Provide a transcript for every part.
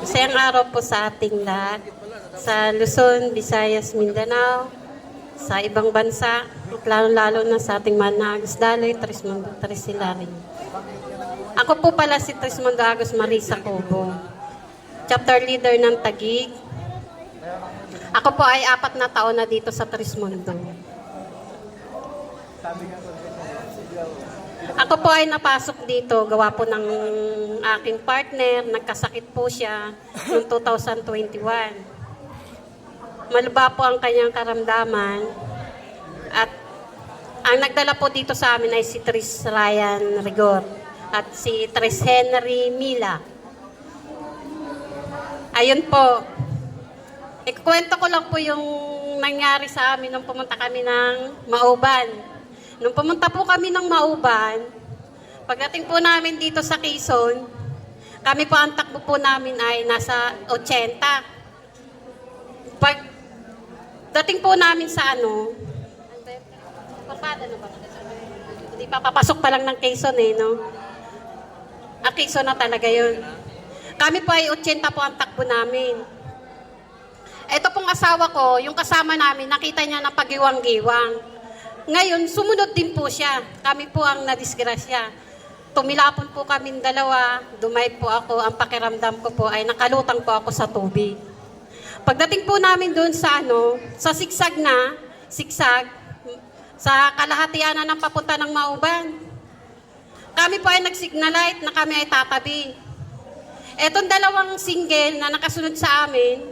Masayang araw po sa ating lahat. Sa Luzon, Visayas, Mindanao, sa ibang bansa, at lalo-lalo na sa ating managos daloy, Trismundo Trisilari. Ako po pala si Trismundo Agos Marisa Cobo, chapter leader ng Tagig. Ako po ay apat na taon na dito sa Trismundo. Ako po ay napasok dito, gawa po ng aking partner, nagkasakit po siya noong 2021. Maluba po ang kanyang karamdaman at ang nagdala po dito sa amin ay si Tris Ryan Rigor at si Tris Henry Mila. Ayun po, ikukwento ko lang po yung nangyari sa amin nung pumunta kami ng Mauban. Nung pumunta po kami ng Mauban, pagdating po namin dito sa Quezon, kami po ang takbo po namin ay nasa 80. Pag dating po namin sa ano, papada na ba? Hindi pa papasok pa lang ng Quezon eh, no? Ah, Quezon na talaga yun. Kami po ay 80 po ang takbo namin. Ito pong asawa ko, yung kasama namin, nakita niya na pagiwang-giwang. Ngayon, sumunod din po siya. Kami po ang nadisgrasya. Tumilapon po kami dalawa, dumay po ako, ang pakiramdam ko po ay nakalutang po ako sa tubig. Pagdating po namin doon sa ano, sa sigsag na, sigsag, sa kalahatian na ng papunta ng Mauban. Kami po ay nag-signalite na kami ay tatabi. Etong dalawang single na nakasunod sa amin,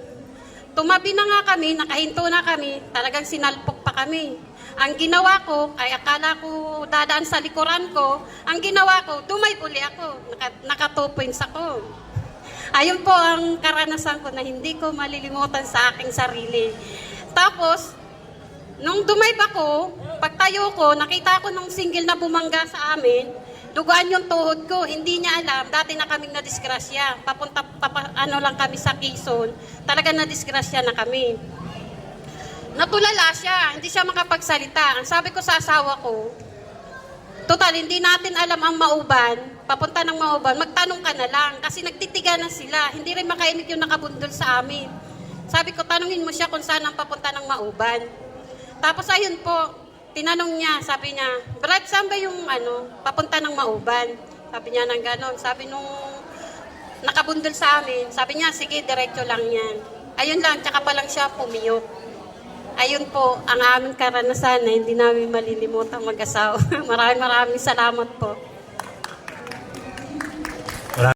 tumabi na nga kami, nakahinto na kami, talagang sinalpok pa kami. Ang ginawa ko, ay akala ko dadaan sa likuran ko, ang ginawa ko, dumay uli ako, naka, naka two points ako. Ayun po ang karanasan ko na hindi ko malilimutan sa aking sarili. Tapos, nung dumayb ako, pagtayo ko, nakita ko nung single na bumangga sa amin, dugaan yung tuhod ko. Hindi niya alam, dati na kaming nadisgrasya. Papunta, papa, ano lang kami sa Quezon, talaga nadisgrasya na kami. Natulala siya, hindi siya makapagsalita. Ang sabi ko sa asawa ko, Total, hindi natin alam ang mauban, papunta ng mauban, magtanong ka na lang kasi nagtitiga na sila. Hindi rin makainig yung nakabundol sa amin. Sabi ko, tanungin mo siya kung saan ang papunta ng mauban. Tapos ayun po, tinanong niya, sabi niya, Brad, saan ba yung ano, papunta ng mauban? Sabi niya ng ganon. Sabi nung nakabundol sa amin, sabi niya, sige, diretso lang yan. Ayun lang, tsaka pa lang siya pumiyok. Ayun po, ang aming karanasan na hindi namin malilimutan mag-asawa. maraming maraming salamat po.